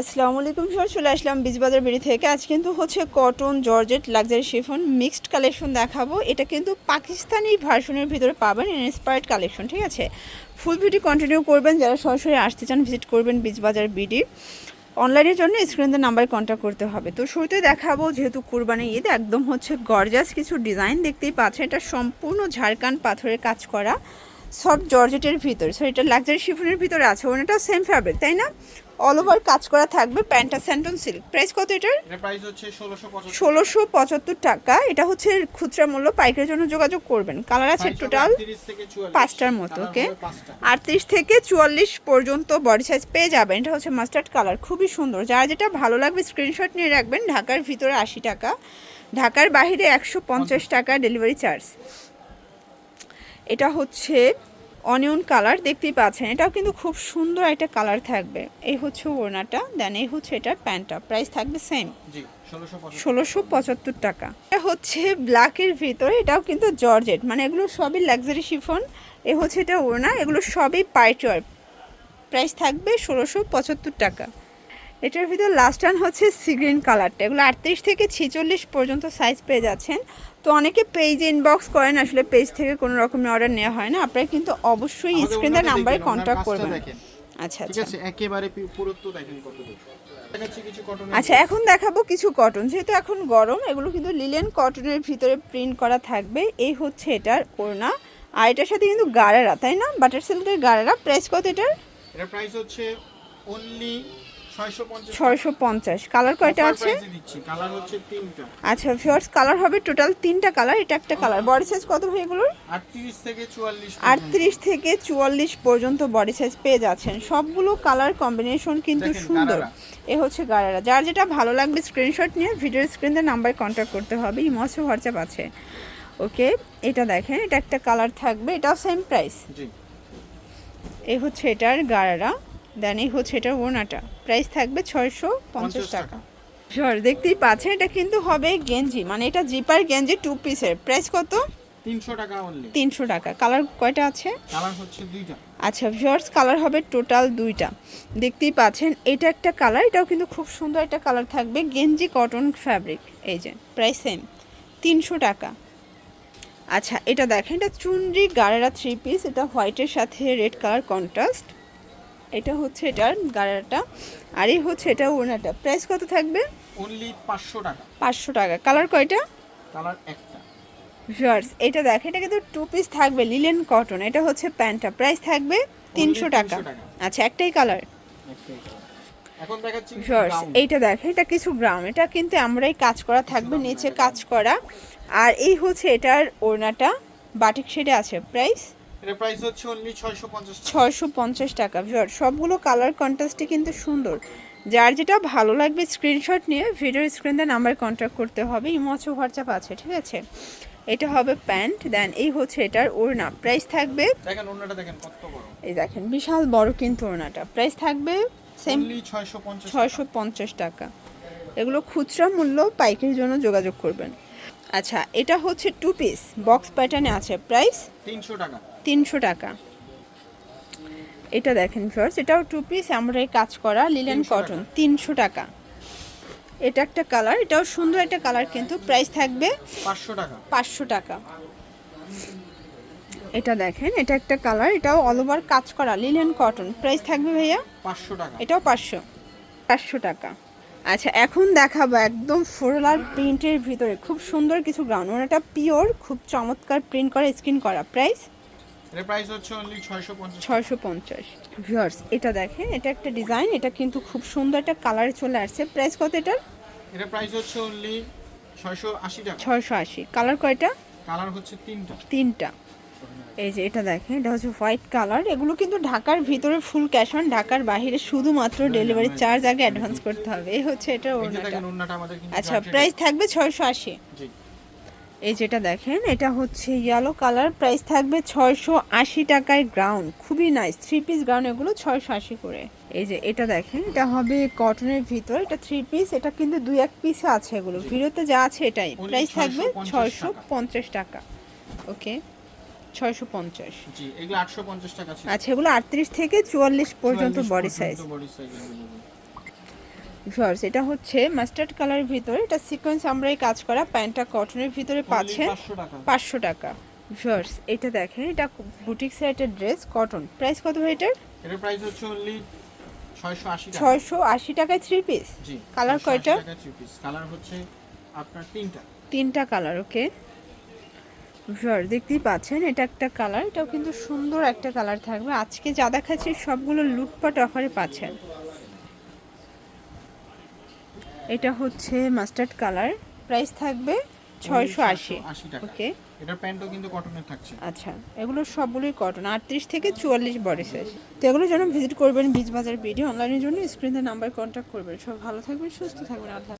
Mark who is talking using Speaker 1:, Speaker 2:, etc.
Speaker 1: আসসালামু আলাইকুম সবাই চলে আসলাম বীজবাজার বেরি থেকে। আজ কিন্তু হচ্ছে cotton, georgette, luxury chiffon, mixed collection দেখাবো। এটা কিন্তু পাকিস্তানি ভার্সনের ভিতরে পাবেন, ইন্সপায়ার্ড কালেকশন, ঠিক আছে? ফুল ভিডিও কন্টিনিউ করবেন, যারা সরাসরি আসতে চান ভিজিট করবেন বীজবাজার বিডি। অনলাইনের জন্য স্ক্রিনের নাম্বারে কন্ট্যাক্ট করতে হবে। তো শুরুতে দেখাবো, যেহেতু কুরবানি ঈদ, একদম হচ্ছে গর্জাস কিছু ডিজাইন দেখতেই পাচ্ছেন। এটা সম্পূর্ণ ঝাড়খান্ড পাথরের কাজ করা। সফট জর্জেটের ভিতর সো এটা লাক্সারি শিফনের ভিতরে আছে ওনাটাও সেম ফ্যাব্রিক তাই না? অল ওভার কাজ করা থাকবে প্যান্টটা স্যান্টন সিল্ক প্রাইস কত এটার?
Speaker 2: ষোলোশো পঁচাত্তর
Speaker 1: টাকা। এটা হচ্ছে খুচরা মূল্য পাইকারের জন্য যোগাযোগ করবেন। কালার আছে টোটাল পাঁচটার মতো ওকে আটত্রিশ থেকে চুয়াল্লিশ পর্যন্ত বডি সাইজ পেয়ে যাবেন। এটা হচ্ছে মাস্টার্ড কালার খুবই সুন্দর। যার যেটা ভালো লাগবে স্ক্রিনশট নিয়ে রাখবেন ঢাকার ভিতরে আশি টাকা। ঢাকার বাইরে একশো পঞ্চাশ টাকা ডেলিভারি চার্জ এটা হচ্ছে অনিয়ন কালার দেখতেই পাচ্ছেন। এটাও কিন্তু খুব সুন্দর একটা কালার থাকবে। এই হচ্ছে ওড়নাটা দেন এই হচ্ছে এটা প্যান্টটা। প্রাইস থাকবে সেম
Speaker 2: ষোলোশো পঁচাত্তর
Speaker 1: টাকা। এটা হচ্ছে ব্ল্যাকের ভিতরে এটাও কিন্তু জর্জেট। মানে এগুলো সবই লাক্সারি শিফন এ হচ্ছে এটা ওড়না এগুলো সবই পাইটওয়ার প্রাইস থাকবে ষোলোশো পঁচাত্তর টাকা। এটার ভিতর লাস্ট টান হচ্ছে সিগ্রিন কালারটা এগুলো আটত্রিশ থেকে ছেচল্লিশ পর্যন্ত সাইজ পেয়ে যাচ্ছেন। তো অনেকে পেজ ইনবক্স করেন আসলে পেজ থেকে কোনো রকমের অর্ডার নেওয়া হয় না। আপনারা কিন্তু অবশ্যই স্ক্রিনের নাম্বারে কন্ট্যাক্ট করবেন। আচ্ছা আচ্ছা।
Speaker 2: একেবারে দেখেন কত
Speaker 1: আচ্ছা এখন দেখাবো কিছু কটন যেহেতু এখন গরম এগুলো কিন্তু লিলেন কটনের ভিতরে প্রিন্ট করা থাকবে। এই হচ্ছে এটার ওড়না। আর এটার সাথে কিন্তু গাড়ারা তাই না? বাটার সিল্কের গাড়ারা। প্রাইস কত এটার?
Speaker 2: এর প্রাইস হচ্ছে অনলি ছয়শো পঞ্চাশ
Speaker 1: কালার কয়টা আছে? আচ্ছা ফিওর্স কালার হবে টোটাল তিনটা কালার এটা একটা কালার বডি সাইজ কত ভাই এগুলোর?
Speaker 2: আটত্রিশ থেকে চুয়াল্লিশ
Speaker 1: পর্যন্ত। বডি সাইজ পেয়ে যাচ্ছেন। সবগুলো কালার কম্বিনেশন কিন্তু সুন্দর। এ হচ্ছে গাড়ারা যার যেটা ভালো লাগবে স্ক্রিনশট নিয়ে ভিডিওর স্ক্রিনে নাম্বারে কন্ট্যাক্ট করতে হবে। ইমসে হোয়াটসঅ্যাপ আছে। ওকে এটা দেখেন এটা একটা কালার থাকবে। এটাও সেম প্রাইস এই হচ্ছে এটার গাড়ারা দেন এই হচ্ছে এটার ওনাটা প্রাইস থাকবে ছয়শো পঞ্চাশ টাকা। শিওর দেখতেই পাচ্ছেন এটা কিন্তু হবে গেঞ্জি। মানে এটা জিপার গেঞ্জি টু পিসের প্রাইস কত?
Speaker 2: তিনশো টাকা
Speaker 1: তিনশো টাকা। কালার কয়টা আছে?
Speaker 2: কালার হচ্ছে দুইটা।
Speaker 1: আচ্ছা ভিউয়ার্স কালার হবে টোটাল দুইটা। দেখতেই পাচ্ছেন এটা একটা কালার এটাও কিন্তু খুব সুন্দর একটা কালার থাকবে। গেঞ্জি কটন ফ্যাব্রিক এই যে প্রাইস সেম তিনশো টাকা। আচ্ছা এটা দেখেন এটা চুনরি গাড়েরা থ্রি পিস এটা হোয়াইটের সাথে রেড কালার কন্ট্রাস্ট এটা হচ্ছে এটার গাড়াটা আর এই হচ্ছে এটা ওনাটা প্রাইস কত থাকবে?
Speaker 2: অনলি পাঁচশো টাকা।
Speaker 1: পাঁচশো টাকা। কালার কয়টা?
Speaker 2: কালার একটা।
Speaker 1: ভিউয়ার্স এটা দেখেন এটা কিন্তু টু পিস থাকবে লিলেন কটন এটা হচ্ছে প্যান্টটা। প্রাইস থাকবে তিনশো টাকা।
Speaker 2: 300 টাকা।
Speaker 1: আচ্ছা একটাই কালার
Speaker 2: একটাই এখন দেখাচ্ছি
Speaker 1: ভিউয়ার্স। এইটা দেখেন এটা কিছু গ্রাম এটা কিন্তু আমরাই কাজ করা থাকবে নিচে কাজ করা। আর এই হচ্ছে এটার ওড়নাটা বাটিক শেডে আছে। প্রাইস
Speaker 2: এর প্রাইস হচ্ছে অনলি
Speaker 1: টাকা। ভিউয়ার সবগুলো কালার কন্ট্রাস্টে কিন্তু সুন্দর। যার যেটা ভালো লাগবে স্ক্রিনশট নিয়ে ভিডিওর স্ক্রিনে নাম্বার কন্ট্যাক্ট করতে হবে। ইমোচো হোয়াটসঅ্যাপ আছে ঠিক আছে? এটা হবে প্যান্ট দেন এই হচ্ছে এটার ওড়না। প্রাইস থাকবে
Speaker 2: দেখেন অন্যটা দেখেন কত বড়।
Speaker 1: এই দেখেন বিশাল বড় কিন্তু ওড়নাটা। প্রাইস থাকবে সেম
Speaker 2: অনলি ছয়শো পঞ্চাশ
Speaker 1: ছয়শো পঞ্চাশ টাকা। এগুলো খুচরা মূল্য পাইকারির জন্য যোগাযোগ করবেন। আচ্ছা এটা হচ্ছে টু পিস বক্স প্যাটার্নে আছে প্রাইস
Speaker 2: তিনশো টাকা।
Speaker 1: তিনশো টাকা। এটা দেখেন ফার্স্ট এটাও টু পিস আমরা এই কাজ করা লিলেন
Speaker 2: 300
Speaker 1: কটন তিনশো টাকা। এটা একটা কালার এটাও সুন্দর একটা কালার কিন্তু প্রাইস থাকবে
Speaker 2: পাঁচশো টাকা।
Speaker 1: পাঁচশো টাকা। এটা দেখেন এটা একটা কালার এটাও অল ওভার কাজ করা লিলেন কটন প্রাইস থাকবে ভাইয়া?
Speaker 2: পাঁচশো টাকা।
Speaker 1: এটাও পাঁচশো। পাঁচশো টাকা। আচ্ছা এখন দেখাবো একদম ফোরলার প্রিন্টের ভিতরে। খুব সুন্দর কিছু গ্রাউন্ড এটা পিওর খুব চমৎকার প্রিন্ট করা স্ক্রিন করা। প্রাইস
Speaker 2: এর প্রাইস হচ্ছে অনলি ছয়শো পঞ্চাশ।
Speaker 1: ছয়শো পঞ্চাশ। ভিউয়ার্স এটা দেখেন এটা একটা ডিজাইন এটা কিন্তু খুব সুন্দর একটা কালারে চলে আসছে। প্রাইস কত এটার?
Speaker 2: এর প্রাইস হচ্ছে অনলি ছয়শো আশি টাকা।
Speaker 1: ছয়শো আশি। কালার কয়টা?
Speaker 2: কালার হচ্ছে তিনটা।
Speaker 1: তিনটা। এই যে এটা দেখেন এটা হচ্ছে হোয়াইট কালার। এগুলো কিন্তু ঢাকার ভিতরে ফুল ক্যাশ অন ঢাকার বাইরে শুধুমাত্র ডেলিভারি চার্জ আগে অ্যাডভান্স করতে হবে। এই হচ্ছে এটা ওড়নাটা। আচ্ছা প্রাইস থাকবে ছয়শো আশি।
Speaker 2: জি।
Speaker 1: এই যেটা দেখেন এটা হচ্ছে ইয়েলো কালার প্রাইস থাকবে ছয়শো আশি টাকায় গ্রাউন্ড খুবই নাইস থ্রি পিস গ্রাউন্ড এগুলো ছয়শো আশি করে। এই যে এটা দেখেন এটা হবে কটনের ভিতর এটা থ্রি পিস এটা কিন্তু দুই এক পিস আছে এগুলো। ভিডিওতে যা আছে এটাই। প্রাইস থাকবে
Speaker 2: 650
Speaker 1: ছয়শো পঞ্চাশ টাকা। ওকে ছয়শো পঞ্চাশ।
Speaker 2: জি এগুলো আটশো পঞ্চাশ টাকা
Speaker 1: আচ্ছা এগুলো আটত্রিশ থেকে চুয়াল্লিশ পর্যন্ত বডি সাইজ ভিউয়ার্স এটা হচ্ছে মাস্টার্ড কালারের ভিতরে এটা সিকোয়েন্স আমরাই কাজ করা প্যান্টটা কটনের ভিতরে পাচ্ছেন
Speaker 2: পাঁচশো টাকা।
Speaker 1: ভিউয়ার্স এটা দেখেন এটা বুটিক সাইটের ড্রেস কটন প্রাইস কত ভাই এটার?
Speaker 2: এটার প্রাইস হচ্ছে অনলি ছয়শো আশি টাকা।
Speaker 1: ছয়শো আশি টাকায় থ্রি পিস কালার কয়টা?
Speaker 2: পিস কালার হচ্ছে আপনার তিনটা।
Speaker 1: তিনটা কালার ওকে ভিউয়ার দেখতেই পাচ্ছেন এটা একটা কালার এটাও কিন্তু সুন্দর একটা কালার থাকবে। আজকে যা দেখাচ্ছি সবগুলো লুটপাট অফারে পাচ্ছেন। এটা হচ্ছে মাস্টার্ড কালার প্রাইস থাকবে ছয়শো আশি। ওকে
Speaker 2: এটার প্যান্টও কিন্তু কটনের থাকছে।
Speaker 1: আচ্ছা এগুলো সবগুলোই কটন আটত্রিশ থেকে চুয়াল্লিশ বডি সাইজ তো এগুলোর জন্য ভিজিট করবেন বীজ বাজার ভিডিও অনলাইনের জন্য স্ক্রিনের নাম্বার কন্ট্যাক্ট করবেন। সব ভালো থাকবেন সুস্থ থাকবেন আল্লাহ